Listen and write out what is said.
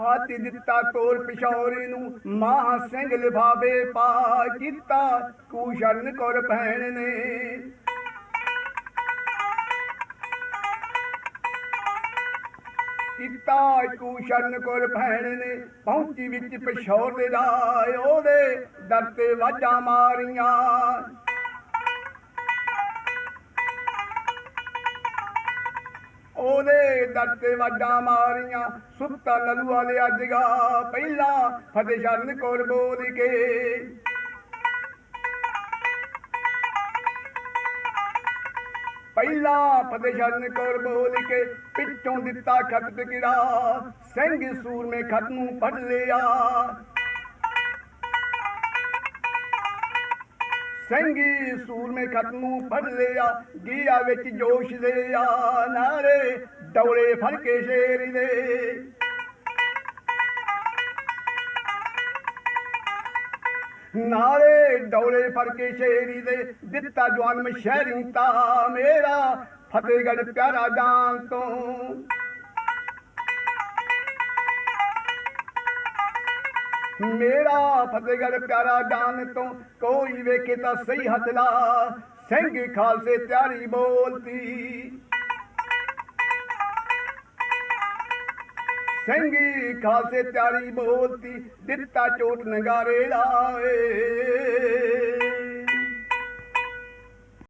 ਹਾਥੀ ਦਿੱਤਾ ਤੋਰ ਪਿਸ਼ੌਰੀ ਨੂੰ, ਮਾਹ ਸਿੰਘ ਲਿਫਾਵੇ ਪਾ ਕੀਤਾ ਕੂਸ਼ਰਨ ਕੋਰ ਭੈਣ ਨੇ। ਕੀਤਾ ਕੂਸ਼ਰਨ ਕੋਰ ਭੈਣ ਨੇ, ਪਹੁੰਚੀ ਵਿੱਚ ਪਿਸ਼ੌਰ ਦੇ ਰਾਏ ਉਹਦੇ ਦਰ ਤੇ ਵਾਜਾਂ ਮਾਰੀਆਂ। ਉਹਦੇ ਦਰ ਤੇ ਮਾਰੀਆਂ, ਸੁੱਤਾ ਲਲੂ ਵਾਲੇ ਅੱਜਗਾ ਪਹਿਲਾਂ ਫਤਿਹ ਸ਼ਰਨ ਕੋਲ ਬੋਲ ਕੇ। ਪਹਿਲਾਂ ਫਤਿਹ ਸ਼ਰਨ ਕੋਲ ਬੋਲ ਕੇ ਪਿੱਛੋਂ ਦਿੱਤਾ ਖਤ ਟਿਕੜਾ ਸਿੰਘ ਸੂਰਮੇ ਖਤ ਨੂੰ ਪੜ ਲਿਆ। ਸਿੰਘੀ ਸੂਰਮੇ ਖਤ ਨੂੰ ਫੜ ਲਿਆ, ਗਿਆ ਵਿੱਚ ਜੋਸ਼ ਦੇ ਆ ਨਾਰੇ ਡੌਲੇ ਫੜ ਕੇ ਸ਼ੇਰ ਦੇ। ਨਾਲੇ ਡੌਲੇ ਫੜ ਕੇ ਸ਼ੇਰੀ ਦੇ, ਦਿੱਤਾ ਜਵਾਨ ਸ਼ਹਿਰੀ ਤਾ ਮੇਰਾ ਫਤਿਹਗੜ੍ਹ ਪਿਆਰਾ ਜਾਨ ਤੋਂ। ਮੇਰਾ ਫਤਿਹਗੜ੍ਹ ਪਿਆਰਾ ਜਾਨ ਤੋਂ ਕੋਈ ਵੇਖੇ ਤਾਂ ਸਹੀ ਹੱਥ ਲਾ। ਸਿੰਘ ਖਾਲਸੇ ਤਿਆਰੀ ਬੋਲਤੀ। ਸਿੰਘੀ ਖਾਲਸੇ ਤਿਆਰੀ ਬੋਲਤੀ, ਦਿੱਤਾ ਚੋਟ ਨਗਾਰੇ ਲਾਏ।